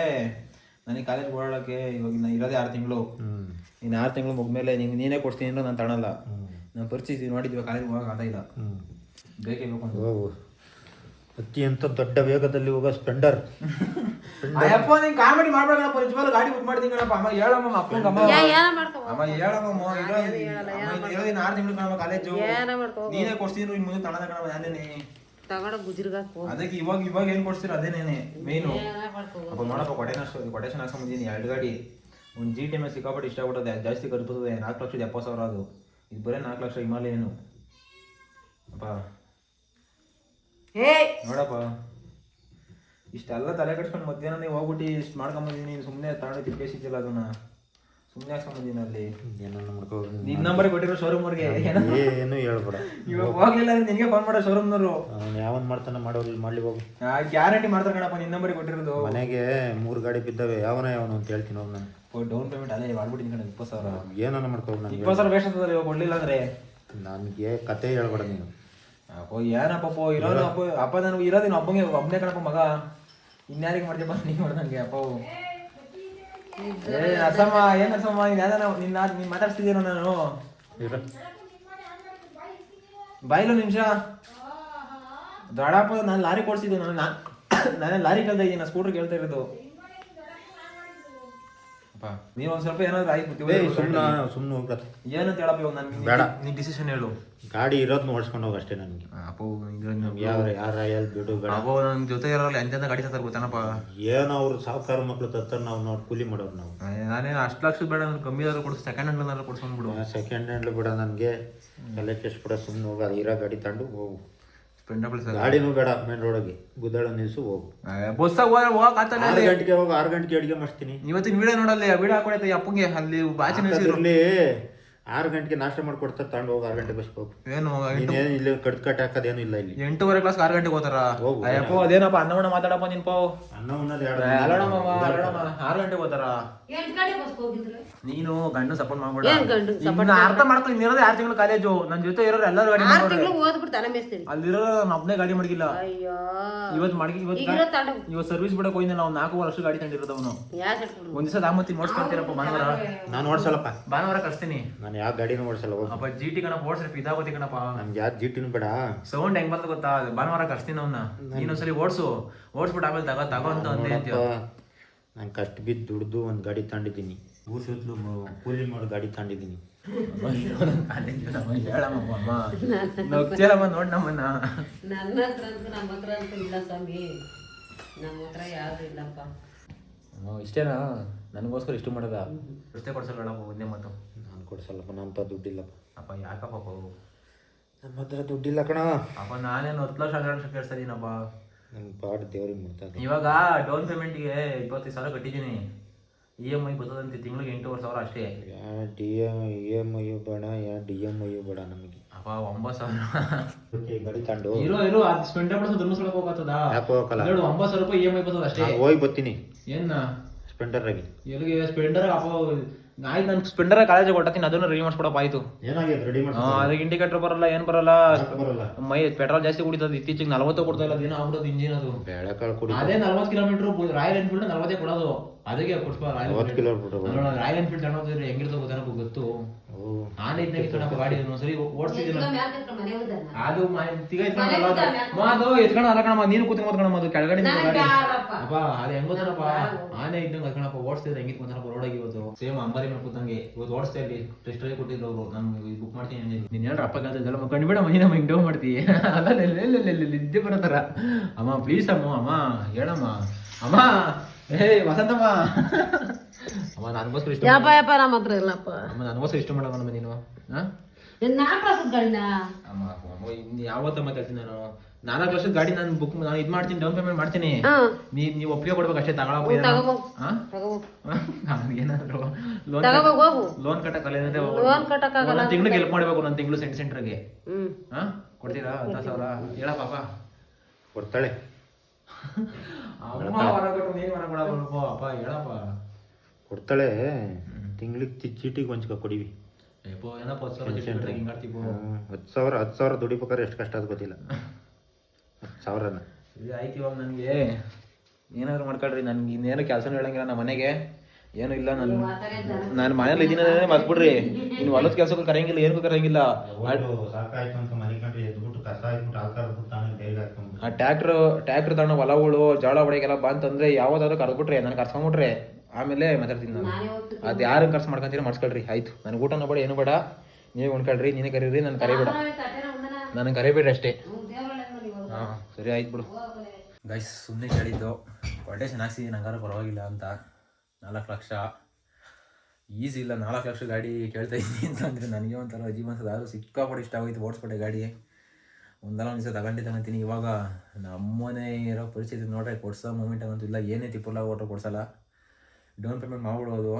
ನನಗೆ ಕಾಲೇಜ್ ಓಡಾಡೋಕ್ಕೆ ಇವಾಗ ಇರೋದೇ ಆರು ತಿಂಗಳು. ಹ್ಞೂ ಇನ್ನು ಆರು ತಿಂಗಳು ಮುಗಿದ್ಮೇಲೆ ನಿಂಗೆ ನೀನೇ ಕೊಡ್ತೀನಿ ಅಂದ್ರೆ ನಾನು ತಗೊಳಲ್ಲ ನಾನು ಪರಿಸ್ಥಿತಿ ನೋಡಿದ್ವಿ ಕಾಲೇಜ್ ಹೋಗಕ್ಕೆ ಆಗ್ತಾ ಇಲ್ಲ. ಬೇಕೇ ಬೇಕು ಅಂತ. ಹೋಗು ಅತ್ಯಂತ ದೊಡ್ಡ ವೇಗದಲ್ಲಿ ಹೋಗೋ ಸ್ಪೆಂಡರ್ ಅಯ್ಯಪ್ಪ ನೀನ್ ಕಾಮಿಡಿ ಮಾಡ್ಬೇಡಪ್ಪ ನಿಜವಾಗ್ಲೂ ಗಾಡಿ ಬುಕ್ ಮಾಡ್ತೀನಿ ಕಣಪ್ಪ. ಅಮ್ಮ ಹೇಳಮ್ಮ ಅಪ್ಪಂಗ ಅಮ್ಮ. ಯಾ ಏನ ಮಾಡ್ಕೋಬೇಕು ಅಮ್ಮ ಹೇಳಮ್ಮ ಇರೋದಿನ ಆರು ತಿಂಗಳು ಕಣಮ್ಮ ಕಾಲೇಜು ನೀನೇ ಕೊಡ್ತೀನಿ ಇನ್ನು ಮುಂದೆ ತಗೊಳದ ಕಣಮ್ಮ ನಾನೇನೆ ತಗೊಂಡ ಅದಕ್ಕೆ ಇವಾಗ ಇವಾಗ ಏನ್ ಕೊಡ್ತೀರ ಅದೇನೇನೆ ಮೇನು ಅಪ್ಪ ನೋಡಪ್ಪ ಕೊಟೇಶನ್ ಕೊಟೇಶನ್ ಹಾಕೊಂಬಂದಿನಿ ಎರಡು ಗಾಡಿ. ಒಂದು ಜಿ ಟಿ ಎಂ ಸಿಕ್ಕಾಪಟ್ಟೆ ಇಷ್ಟ ಆಗ್ಬಿಟ್ಟದೆ ಜಾಸ್ತಿ ಖರ್ಚು ಬರ್ತದೆ ನಾಲ್ಕು ಲಕ್ಷದ ಎಪ್ಪತ್ತು ಸಾವಿರ ಅದು. ಇದು ಬರೀ ನಾಲ್ಕು ಲಕ್ಷ ಹಿಮಾಲಯನು. ಅಪ್ಪ. ಹೇ ನೋಡಪ್ಪ. ಇಷ್ಟೆಲ್ಲ ತಲೆ ಕಟ್ಸ್ಕೊಂಡು ಮಧ್ಯಾಹ್ನ ನೀವು ಹೋಗ್ಬಿಟ್ಟು ಇಷ್ಟು ಮಾಡ್ಕೊಂಬಂದಿನಿ ಸುಮ್ಮನೆ ತಗೊಂಡು ತಿಪ್ಪೇಸಿದ್ದಿಲ್ಲ ಅದನ್ನ. ಸುಮ್ಮನೆ ಹಾಕ್ಸ್ಕೊಂಬಂದಿನಿ ಅಲ್ಲಿ? ಏನಾನ ಮಾಡ್ಕೋಬೋದು ನಿನ್ನ ನಂಬರ್ ಕೊಟ್ಟಿರೋ ಶೋರೂಮ್ವರೆಗೆ ಏನು? ಹೇಳ್ಬೇಡ. ಇವಾಗ ಹೋಗ್ಲಿಲ್ಲ ಅಂದ್ರೆ ನಿನಗೆ ಫೋನ್ ಮಾಡೋ ಶೋರೂಮ್ನವರು ಅವ್ನು ಯಾವನ್ ಮಾಡ್ತಾನೆ ಮಾಡೋರು ಮಾಡ್ಲಿ ಹೋಗು. ಗ್ಯಾರಂಟಿ ಮಾಡ್ತಾರೆ ಕಣಪ್ಪ ನಿನ್ನ ನಂಬರಿಗೆ ಕೊಟ್ಟಿರೋದು. ಮನೆಗೆ ಮೂರು ಗಾಡಿ ಬಿದ್ದಾವೆ ಯಾವನ ಯಾವನು ಅಂತ ಹೇಳ್ತೀನಿ ಹೋಗಿ ನಾನು. ಡೌನ್ ಪೇಮೆಂಟ್ ಅಲ್ಲೇ ಮಾಡ್ಬಿಟ್ಟಿನಿ ಕಣ ಇಪ್ಪತ್ತು ಸಾವಿರ. ಏನಾನ ನಾನು ಇಪ್ಪತ್ತು ಸಾವಿರ ವೇಸ್ಟ್ ಆಗ್ತದೆ ಇವಾಗ ಕೊಡ್ಲಿಲ್ಲ ಅಂದ್ರೆ? ನನಗೆ ಕತೆ ಹೇಳ್ಬೇಡ ನೀನು. ಅಪ್ಪ ಏನಪ್ಪ ಇರೋದು ಅಪ್ಪ ಅಪ್ಪ ನಾನು ಇರೋದು ನೀನು ಒಬ್ಬಂಗೆ ಒಬ್ಬನೇ ಕಣಪ್ಪ ಮಗ. ಇನ್ಯಾರಿಗೆ ಮಾಡ್ತೀಯಪ್ಪ? ನೀ ಮಾಡ್ದಂಗೆ ಅಪ್ಪ ಏ ಅಸಮ್ಮ ಏನ್ ಅಸಮ್ಮ ನೀನ್ ಯಾವ್ದಾನ ನಿನ್ನ ನೀನ್ ಮಾತಾಡ್ತಿದ್ದೀನೋ ನಾನು ಬಾಯಿಲು ನಿಮಿಷ. ದೊಡ್ಡಪ್ಪ ನಾನು ಲಾರಿ ಕೊಡ್ಸಿದ್ದು ನಾನು ನಾ- ನಾನೇ ಲಾರಿ ಕೇಳ್ತಾ ಇದ್ದೀನಿ ಸ್ಕೂಟರ್ ಕೇಳ್ತಾ ಇರೋದು. ನೀನು ಒಂದ್ ಸ್ವಲ್ಪ ಏನಾದ್ರು ಆಯ್ತು ಸುಮ್ಮನೆ ಸುಮ್ಮನೆ ಹೋಗ್ರತ್ತೆ ಏನಂತ ಹೇಳಪ್ಪ ಇವಾಗ ಬೇಡ. ನೀನ್ ಡಿಸಿಷನ್ ಹೇಳು. ಗಾಡಿ ಇರೋದ್ನ ಓಡಿಸ್ಕೊಂಡು ಹೋಗ ಅಷ್ಟೇ ನನಗೆ. ಅಪ್ಪ ಯಾರ ಯಾರ ಎಲ್ಲಿ ಬಿಡು ಬೇಡ. ಅಪ್ಪ ನನ್ನ ಜೊತೆ ಇರೋಲ್ಲ ಎಂತೆಂತ ಗಾಡಿ ತರ್ತಾರೆ ಗೊತ್ತಾನಪ್ಪ? ಏನೋ ಅವ್ರು ಸಾವುಕಾರ ಮಕ್ಳು ತರ್ತಾರೆ ನಾವು ನೋಡಿ ಕೂಲಿ ಮಾಡೋರು ನಾವು. ನಾನೇನು ಅಷ್ಟು ಲಕ್ಷ ಬೇಡ ನಾನು ಕಮ್ಮಿ ಆದ್ರೂ ಕೊಡ್ಸು ಸೆಕೆಂಡ್ ಹ್ಯಾಂಡ್ ಏನಾದ್ರು ಕೊಡ್ಸ್ಕೊಂಡ್ಬಿಡು ಸೆಕೆಂಡ್ ಹ್ಯಾಂಡ್ ಬಿಡ ನನಗೆ. ಎಲ್ಲ ಕೆಸ್ ಬಿಡ ಸುಮ್ಮನೆ ಹೋಗ ಇರೋ ಗಾಡಿ ತಗೊಂಡು ಹೋಗು. ಸರ್ ಗಾಡಿನೂ ಬೇಡ ಮೇನ್ ರೋಡಿಗೆ. ಗುದ್ದಾಡ ನಿಲ್ಸು ಹೋಗು. ಬಸ್ಸಾಗ ಹೋಗ ಹೋಗಕ್ ಆಗ್ತಾನೆ ಆರು ಗಂಟೆಗೆ ಹೋಗಿ ಆರು ಗಂಟೆಗೆ ಅಡುಗೆ ಮಾಡ್ತೀನಿ ಇವತ್ತಿನ ವಿಡಿಯೋ ನೋಡಲ್ಲ ವಿಡಿಯೋ ಹಾಕೊಡೈತೆ ಅಪ್ಪಂಗೆ ಅಲ್ಲಿ ಬಾಚಿ ನಿಲ್ಸಿದ್ರು. ಆರು ಗಂಟೆಗೆ ನಾಷ್ಟ ಮಾಡ್ಕೊಡ್ತಾರೆ ತಗೊಂಡು ಹೋಗಿ ಆರು ಗಂಟೆ ಬಸ್ ಹೋಗು ಏನು ನೀನೇನು ಇಲ್ಲಿ ಕಟ್ ಕಟ್ ಹಾಕೋದೇನು ಇಲ್ಲ ಇಲ್ಲಿ. ಎಂಟೂವರೆ ಕ್ಲಾಸ್ ಆರು ಗಂಟೆಗೆ ಹೋತಾರ ಹೋಗು. ಅಯ್ಯಪ್ಪ ಅದೇನಪ್ಪ ಅನ್ನವಣ್ಣ ಮಾತಾಡಪ್ಪ ನಿನ್ ಪಾವು. ಅನ್ನ ಉಣ್ಣೋದು ಎರಡು ಆರು ಗಂಟೆಗೆ ಹೋತಾರ ನೀನು ಗಂಡು ಸಪೋರ್ಟ್ ಮಾಡ್ಬೇಡ ಅರ್ಥ ಮಾಡ್ಕೊ ಇನ್ನಿರೋದು ಆರು ತಿಂಗಳು ಕಾಲೇಜು ನನ್ನ ಜೊತೆ ಇರೋರು ಎಲ್ಲರೂ ಗಾಡಿ ಅಲ್ಲಿರೋ ನಾನು ಒಬ್ಬನೇ ಗಾಡಿ ಮಡಗಿಲ್ಲ ಅಯ್ಯೋ. ಇವತ್ತು ಮಡಗಿ ಇವತ್ತು ಇವತ್ತು ಸರ್ವಿಸ್ ಬಿಡಕ್ಕೆ ಹೋಗಿದ್ದೆ ನಾವು ನಾಲ್ಕು ವರ್ಷ ಗಾಡಿ ತಂದಿರೋದು ಅವನು. ಒಂದ್ ದಿವಸ ದಾಮತಿ ನೋಡ್ಸ್ಕೊಂತೀರಪ್ಪ ಭಾನುವಾರ. ನಾನು ಓಡಿಸಲ್ಲಪ್ಪ ಭಾನುವಾರ ಕಳಿಸ್ತೀನಿ. ನಾನು ಯಾವ ಗಾಡಿನೂ ಓಡಿಸಲ್ಲ ಹೋಗು. ಅಪ್ಪ ಜಿ ಟಿ ಕಣಪ್ಪ ಓಡಿಸ್ರಿ ಇದಾಗೋತಿ ಕಣಪ್ಪ. ನಮ್ಗೆ ಯಾವ್ದು ಜೀಟಿನೂ ಬೇಡ. ಸೌಂಡ್ ಹೆಂಗ್ ಬರ್ತದೆ ಗೊತ್ತಾ? ಭಾನುವಾರ ಕರ್ಸ್ತೀನಿ ಅವನ್ನ ಇನ್ನೊಂದ್ಸರಿ ಓಡಿಸು. ಓಡಿಸ್ಬಿಟ್ಟು ಆಮೇಲೆ ತಗೋ ತಗೋ ಅಂತ ಅಂದೆ ಅಂತೀಯ ನಾನು ಕಷ್ಟ ಬಿದ್ದು ದುಡ್ದು ಒಂದು ಗಾಡಿ ತಗೊಂಡಿದ್ದೀನಿ. ಊರ್ ಸುತ್ತಲೂ ಕೂಲಿ ಮಾಡಿ ಗಾಡಿ ತಗೊಂಡಿದ್ದೀನಿ. ಹೇಳಮ್ಮ ಅಮ್ಮ. ನಗ್ತಿಯಲ್ಲಮ್ಮ ನೋಡ್ ನಮ್ಮನ್ನ. ನನ್ನ ಹತ್ರ ಅಂತೂ ನಮ್ಮ ಹತ್ರ ಅಂತೂ ಇಲ್ಲ ಸ್ವಾಮಿ. ನಮ್ಮ ಹತ್ರ ಯಾವ್ದು ಇಲ್ಲಪ್ಪ. ಇಷ್ಟೇನಾ? ನನಗೋಸ್ಕರ ಇಷ್ಟು ಮಾಡದ. ರಸ್ತೆ ಕೊಡ್ಸಲ್ಲ ಒಂದೇ ಮಾತು. ನಾನು ಕೊಡ್ಸಲ್ಲಪ್ಪ ನನ್ನ ದುಡ್ಡಿಲ್ಲಪ್ಪ. ಅಪ್ಪ ಯಾಕಪ್ಪ? ನಮ್ಮ ಹತ್ರ ದುಡ್ಡಿಲ್ಲ ಕಣ. ಅಪ್ಪ ನಾನೇನು ಹತ್ತು ಲಕ್ಷ ಹನ್ನೆರಡು ಲಕ್ಷ ನನ್ನ ಪಾಡು ದೇವ್ರಿಗೆ ಮಾಡ್ತಾ ಇವಾಗ ಡೌನ್ ಪೇಮೆಂಟಿಗೆ ಇಪ್ಪತ್ತೈದು ಸಾವಿರ ಕಟ್ಟಿದ್ದೀನಿ. ಇ ಎಂ ಐ ಬರ್ತದಂತೆ ತಿಂಗಳಿಗೆ ಎಂಟೂವರೆ ಸಾವಿರ ಅಷ್ಟೇ. Ya D M E M I ಬೇಡ ಯಾ ಡಿ ಎಂ ಐ ಬೇಡ ನಮಗೆ. ಅಪ್ಪ ಒಂಬತ್ತು ಸಾವಿರ. ಗಾಡಿ ತಗೊಂಡು ಇರೋ ಇರೋ ಅದು ಸ್ಪೆಂಡರ್ ಬಿಡಿಸೋ ಧರ್ಮಸ್ಥಳಕ್ಕೆ ಹೋಗತ್ತದ ಯಾಕೆ ಹೋಗಲ್ಲ ಒಂಬತ್ತು ಸಾವಿರ ರೂಪಾಯಿ ಇ ಎಂ ಐ ಬರ್ತದ ಅಷ್ಟೇ. ಹೋಗಿ ಬರ್ತೀನಿ. ಏನು? ಸ್ಪೆಂಡರ್ ಆಗಿ. ಎಲ್ಲಿಗೆ ಸ್ಪೆಂಡರ್? ಅಪ್ಪ ಆಯ್ತು ನಾನು ಸ್ಪೆಂಡರ್ ಕಾಲೇಜ್ ಕೊಟ್ಟತೀನಿ ಅದನ್ನ ರೆಡಿ ಮಾಡಿಸ್ಕೊಡಪ್ಪ ಆಯ್ತು. ಏನಾಗಿದೆ? ರೆಡಿ ಮಾಡಿ ಅದಕ್ಕೆ ಇಂಡಿಕೇಟರ್ ಬರಲ್ಲ ಏನ್ ಬರಲ್ಲ. ಬರಲ್ಲ? ಮೈ ಪೆಟ್ರೋಲ್ ಜಾಸ್ತಿ ಕುಡಿತದ ಇತ್ತೀಚೆಗೆ ನಲವತ್ತು ಕೊಡ್ತಾ ಇಲ್ಲ ಅದೇನೋ ಆಗ್ಬಿಡೋದು ಇಂಜಿನ್ ಅದು. ಬೇಳೆ ಕಾಳು ಕುಡಿ ಅದೇ ನಲ್ವತ್ತು ಕಿಲೋಮೀಟರ್ ರಾಯಲ್ ಎನ್ಫೀಲ್ಡ್ ನಲ್ವತ್ತೇ ಕೊಡೋದು. ಅದಕ್ಕೆ ಕೊಡ್ಸ್ಪ ರಾಯಲ್ ನಲ್ವತ್ತು ಕಿಲೋಮೀಟರ್ ರಾಯಲ್ ಎನ್ಫೀಲ್ಡ್ ತಗೊಂಡ್ರೆ ಹೆಂಗಿರ್ತದೆ ಗೊತ್ತಾ ನನಗೆ ಗೊತ್ತು. ನಾನು ಇದ್ದಾಗ ಗಾಡಿ ಒಂದ್ಸರಿ ಅದು ಮ- ತಿಗ ಎತ್ಕೊಂಡಲ್ಲ ಅದು. ಮಾ, ಅದು ಎತ್ಕೊಂಡ್ ಅಲ್ಲ ಕಣಮ್ಮ ನೀನು ಕೂತ್ಕೊಂಡ್ ಅದು ಕೆಳಗಡೆ. ಅಪ್ಪ ಅದು ಹೆಂಗ್ ಗೊತ್ತನಪ್ಪ? ಆನೆ ಇದ್ದಂಗೆ ಅದ್ಕಣಪ್ಪ ಓಡಿಸ್ತಿದ್ರೆ ಹೆಂಗಿತ್ ಗೊತ್ತನಪ್ಪ ರೋಡಾಗಿ ಇವತ್ತು. ಸೇಮ್ ಅಂಬಾರಿ ಮೇಲೆ ಕೂತಂಗೆ ಇವತ್ತು ಓಡಿಸ್ತಾ ಇಲ್ಲಿ ಟೆಸ್ಟ್ ಕೊಟ್ಟಿದ್ರು ಅವರು. ನಾನು ಬುಕ್ ಮಾಡ್ತೀನಿ. ನೀನ್ ಅಪ್ಪ ಮನೆ ಮಾಡ್ತೀವಿ ಬರತ್ತಾರ ಅಮ್ಮ ಪ್ಲೀಸ್ ಅಮ್ಮ ಅಮ್ಮ ಹೇಳಮ್ಮ. ಅಮ್ಮ ಏ ವಸಂತಮ್ಮ. ಅಮ್ಮ ನನಗೋಸ್ಕರ ಇಷ್ಟ ಯಪ್ಪ ಯಪ್ಪ ನಮ್ಮ ಹತ್ರ ಇಲ್ಲಪ್ಪ ಅಮ್ಮ ನನಗೋಸ್ಕರ ಇಷ್ಟ ಮಾಡಮ್ಮ ನೀನು. ಹಾ? ನಾಲ್ಕು ಕ್ಲಾಸ್ ಗಾಡಿನ? ಅಮ್ಮ ಅಮ್ಮ ಇನ್ನು ಯಾವತ್ತ ಮಾತಾಡ್ತೀನಿ ನಾನು. ನಾಲ್ಕು ವರ್ಷದ ಗಾಡಿ ನಾನು ಬುಕ್ ನಾನು ಇದು ಮಾಡ್ತೀನಿ ಡೌನ್ ಪೇಮೆಂಟ್ ಮಾಡ್ತೀನಿ. ನೀ ನೀವು ಒಪ್ಪಿಗೆ ಕೊಡ್ಬೇಕು ಅಷ್ಟೇ ನಾನು ಏನಾದ್ರು ಲೋನ್ ಲೋನ್ ಏನಂದ್ರೆ ಲೋನ್ ಕಟ್ಟಕ್ಕಾಗಲ್ಲ ಒಂದೊಂದು ತಿಂಗಳಿಗೆ ಹೆಲ್ಪ್ ಮಾಡ್ಬೇಕು ನನ್ನ ತಿಂಗಳು ಸೆಂಟ್ ಸೆಂಟ್ರಿಗೆ. ಹ್ಮ್. ಹಾ? ಕೊಡ್ತೀರಾ? ಹತ್ತು ಸಾವಿರ? ಹೇಳ ಪಾಪ ಕೊಡ್ತಾಳೆ. ಅಮ್ಮ ಹೊರ ಕೊಟ್ಟು ನೀನು ಹೊರ ಕೊಡಬೇಕು ಅಪ್ಪ ಹೇಳಪ್ಪ. ಕೊಡ್ತಾಳೆ. ತಿಂಗ್ಳಿಗೆ ಚೀಟಿಗೆ ಕೊಂಚಕ ಕೊಡಿವಿ. ಏಪೋ ಏನಪ್ಪ ಹತ್ತು ಸಾವಿರ ಆಡ್ತೀವೋ ಹ್ಮ್, ಹತ್ತು ಸಾವಿರ ಹತ್ತು ಸಾವಿರ ದುಡಿಬೇಕಾದ್ರೆ ಎಷ್ಟು ಕಷ್ಟ ಅದು ಗೊತ್ತಿಲ್ಲ. ಹತ್ತು ಸಾವಿರನ. ಇದು ಆಯ್ತು ಇವಾಗ ನನಗೆ. ಏನಾದ್ರು ಮಾಡ್ಕೊಳ್ರಿ ನನ್ಗೆ ಇನ್ನೇನು ಕೆಲಸ ಹೇಳಂಗಿಲ್ಲ ನಮ್ಮ ಮನೆಗೆ. ಏನೂ ಇಲ್ಲ ನಾನು ನಾನು ಮನೇಲಿ ಇದ್ದೀನಿ ಮರ್ತ್ಬಿಡ್ರಿ. ಇನ್ನು ಹೊಲದ ಕೆಲಸಕ್ಕೂ ಕರೆಯಂಗಿಲ್ಲ ಏನಕ್ಕೂ ಕರೆಯಂಗಿಲ್ಲ. ಸಾಕಾಯ್ತು ಅಂತ ಮನೆ ಕಂಡ್ರೆ ಎದ್ಬಿಟ್ಟು ಕಸ ಆಯ್ಬಿಟ್ಟು ಆಲ್ಕಾರ ಬಿಟ್ಟು. ಆ ಟ್ಯಾಕ್ಟ್ರು ಟ್ಯಾಕ್ಟ್ರ್ ತಗೊಂಡು ಹೊಲಗಳು ಜೋಳ ಹೊಡೆಗೆಲ್ಲ ಬಂತಂದ್ರೆ ಯಾವ್ದಾದ್ರು ಕರ್ದ್ಬಿಟ್ರೆ ನಾನು ಕರ್ಸ್ಕೊಂಡ್ಬಿಟ್ರೆ ಆಮೇಲೆ ಮಾತಾಡ್ತೀನಿ ನಾನು. ಅದು ಯಾರು ಕರ್ಸ್ ಮಾಡ್ಕೊಂತೀರಿ ಮಾಡ್ಸ್ಕೊಳ್ರಿ ಆಯ್ತು. ನನಗೆ ಊಟನೂ ಬೇಡ ಏನು ಬೇಡ. ನೀವೇ ಉಣ್ಕೊಳ್ರಿ ನೀನೇ ಕರೀರಿ ನಾನು ಕರಿಬೇಡ. ನನಗೆ ಕರಿಬೇಡ್ರಿ ಅಷ್ಟೇ. ಹಾಂ ಸರಿ ಆಯ್ತು ಬಿಡು. ಗೈಸ್ ಸುಮ್ಮನೆ ಕೇಳಿದ್ದು ಕೊಟೇಶನ್ ಹಾಕ್ಸಿದ್ದೀನಿ ನಂಗಾರು ಪರವಾಗಿಲ್ಲ ಅಂತ. ನಾಲ್ಕು ಲಕ್ಷ. ಈಸಿ ಇಲ್ಲ ನಾಲ್ಕು ಲಕ್ಷ ಗಾಡಿ ಕೇಳ್ತಾ ಇದ್ದೀನಿ ಅಂತಂದರೆ ನನಗೆ ಒಂಥರ ಜೀವನ ಅನ್ಸೋದು. ಆದರೂ ಸಿಕ್ಕಾಪಟ್ಟೆ ಇಷ್ಟ ಆಗೋಯ್ತು ಓಡಿಸ್ಬಿಟ್ಟೆ ಗಾಡಿ. ಒಂದಲ್ಲ ಒಂದು ದಿವಸ ತಗೊಂಡೆ ತಗೊಂತೀನಿ ಇವಾಗ ನಮ್ಮನೇ ಇರೋ ಪರಿಸ್ಥಿತಿ ನೋಡ್ರೆ ಕೊಡ್ಸೋ ಮೂಮೆಂಟ್ ಅಂತೂ ಇಲ್ಲ. ಏನೇ ತಿಪ್ಪಲ್ಲ ಓಟೋ ಕೊಡ್ಸಲ್ಲ. ಡೌನ್ ಪೇಮೆಂಟ್ ಮಾಡ್ಬಿಡೋದು.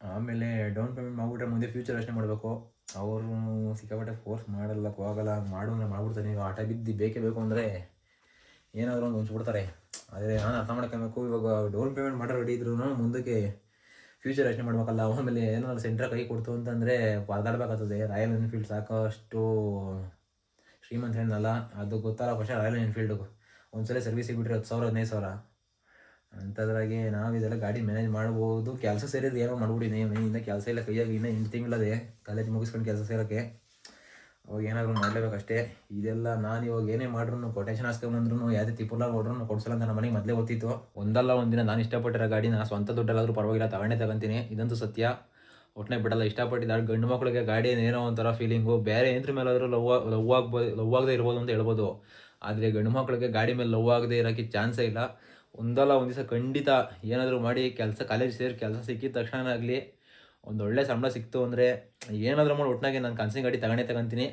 ಆಮೇಲೆ ಡೌನ್ ಪೇಮೆಂಟ್ ಮಾಡಿಬಿಟ್ರೆ ಮುಂದೆ ಫ್ಯೂಚರ್ ಯೋಚನೆ ಮಾಡಬೇಕು. ಅವರು ಸಿಕ್ಕಾಪಟ್ಟೆ ಫೋರ್ಸ್ ಮಾಡಲ್ಲ ಹೋಗಲ್ಲ ಮಾಡು ಅಂದರೆ ಮಾಡ್ಬಿಡ್ತಾನೆ ನೀವು ಆಟ ಬಿದ್ದು ಬೇಕೇ ಬೇಕು ಅಂದರೆ ಏನಾದರೂ ಒಂದು ಹೊಂಚ್ಬಿಡ್ತಾರೆ. ಆದರೆ ನಾನು ಅರ್ಥ ಮಾಡ್ಕೊಬೇಕು. ಇವಾಗ ಡೌನ್ ಪೇಮೆಂಟ್ ಮಾಡೋ ರೆಡಿ ಇದ್ರು ಮುಂದಕ್ಕೆ ಫ್ಯೂಚರ್ ಯೋಚನೆ ಮಾಡ್ಬೇಕಲ್ಲ. ಆಮೇಲೆ ಏನಾದ್ರು ಸೆಂಟ್ರ ಕೈ ಕೊಡ್ತು ಅಂತಂದರೆ ಪರದಾಡ್ಬೇಕಾಗ್ತದೆ ರಾಯಲ್ ಎನ್ಫೀಲ್ಡ್ ಸಾಕಷ್ಟು ಶ್ರೀಮಂತ ಏನಲ್ಲ ಅದು ಗೊತ್ತಲ್ಲ ಪಕ್ಷ ರಾಯಲ್ ಎನ್ಫೀಲ್ಡು. ಒಂದ್ಸಲ ಸರ್ವಿಸಿಗೆ ಬಿಟ್ಟರೆ ಹತ್ತು ಸಾವಿರ, ಹದಿನೈದು ಸಾವಿರ. ಅಂಥದ್ರಾಗೆ ನಾವು ಇದೆಲ್ಲ ಗಾಡಿ ಮ್ಯಾನೇಜ್ ಮಾಡ್ಬೋದು. ಕೆಲಸ ಸೇರಿದ್ರೆ ಏನೋ ಮಾಡ್ಬಿಡಿ, ನೀವು ಇನ್ನೂ ಕೆಲಸ ಇಲ್ಲ, ಕೈಯಾಗಿ ಇನ್ನೂ ಎಂಟು ತಿಂಗಳದೆ ಕಾಲೇಜ್ ಮುಗಿಸ್ಕೊಂಡು ಕೆಲಸ ಸೇರೋಕ್ಕೆ ಅವಾಗ ಏನಾದರೂ ಮಾಡಲೇಬೇಕಷ್ಟೇ ಇದೆಲ್ಲ ನಾನು ಇವಾಗ ಏನೇ ಮಾಡ್ರು ಕೊಟೇಶನ್ ಹಾಸ್ಕೊಂಬಂದ್ರು ಯಾವುದೇ ತಿಪ್ಪುಲ್ಲ ಕೊಡ್ರು ಕೊಡ್ಸಲ್ಲ ಅಂತ ನಮ್ಮ ಮನೆಗೆ ಮೊದಲೇ ಗೊತ್ತಿತ್ತು. ಒಂದಲ್ಲ ಒಂದಿನ ನಾನು ಇಷ್ಟಪಟ್ಟಿರೋ ಗಾಡಿ ನಾನು ಸ್ವಂತ ದುಡ್ಡಲ್ಲಾದರೂ ಪರವಾಗಿಲ್ಲ, ತಗೊಂಡೇ ತಗೊಂತೀನಿ. ಇದಂತೂ ಸತ್ಯ. ಒಟ್ಟನೆ ಬಿಡಲ್ಲ, ಇಷ್ಟಪಟ್ಟಿದ್ದು ಗಂಡು ಮಕ್ಕಳಿಗೆ ಗಾಡಿ ಏನೋ ಒಂಥರ ಫೀಲಿಂಗು ಬೇರೆ ಏನ್ರ ಮೇಲಾದರೂ ಲವ್ ಲವ್ ಆಗ್ಬೋದು, ಲವ್ ಆಗದೆ ಇರ್ಬೋದು ಅಂತ ಹೇಳ್ಬೋದು. ಆದರೆ ಗಂಡು ಮಕ್ಕಳಿಗೆ ಗಾಡಿ ಮೇಲೆ ಲವ್ ಆಗದೆ ಇರೋಕ್ಕೆ ಚಾನ್ಸೇ ಇಲ್ಲ. ಒಂದಲ್ಲ ಒಂದು ದಿವಸ ಖಂಡಿತ ಏನಾದರೂ ಮಾಡಿ ಕೆಲಸ ಕಾಲೇಜ್ ಸೇರಿ ಕೆಲಸ ಸಿಕ್ಕಿದ ತಕ್ಷಣ ಆಗಲಿ ಒಂದು ಒಳ್ಳೆ ಸಂಬಳ ಸಿಕ್ತು ಅಂದರೆ ಏನಾದರೂ ಮಾಡಿ ಒಟ್ಟಿನಾಗೆ ನಾನು ಕನ್ಸಿನ ಗಾಡಿ ತಗೊಂಡೇ ತಗೊಂತೀನಿ.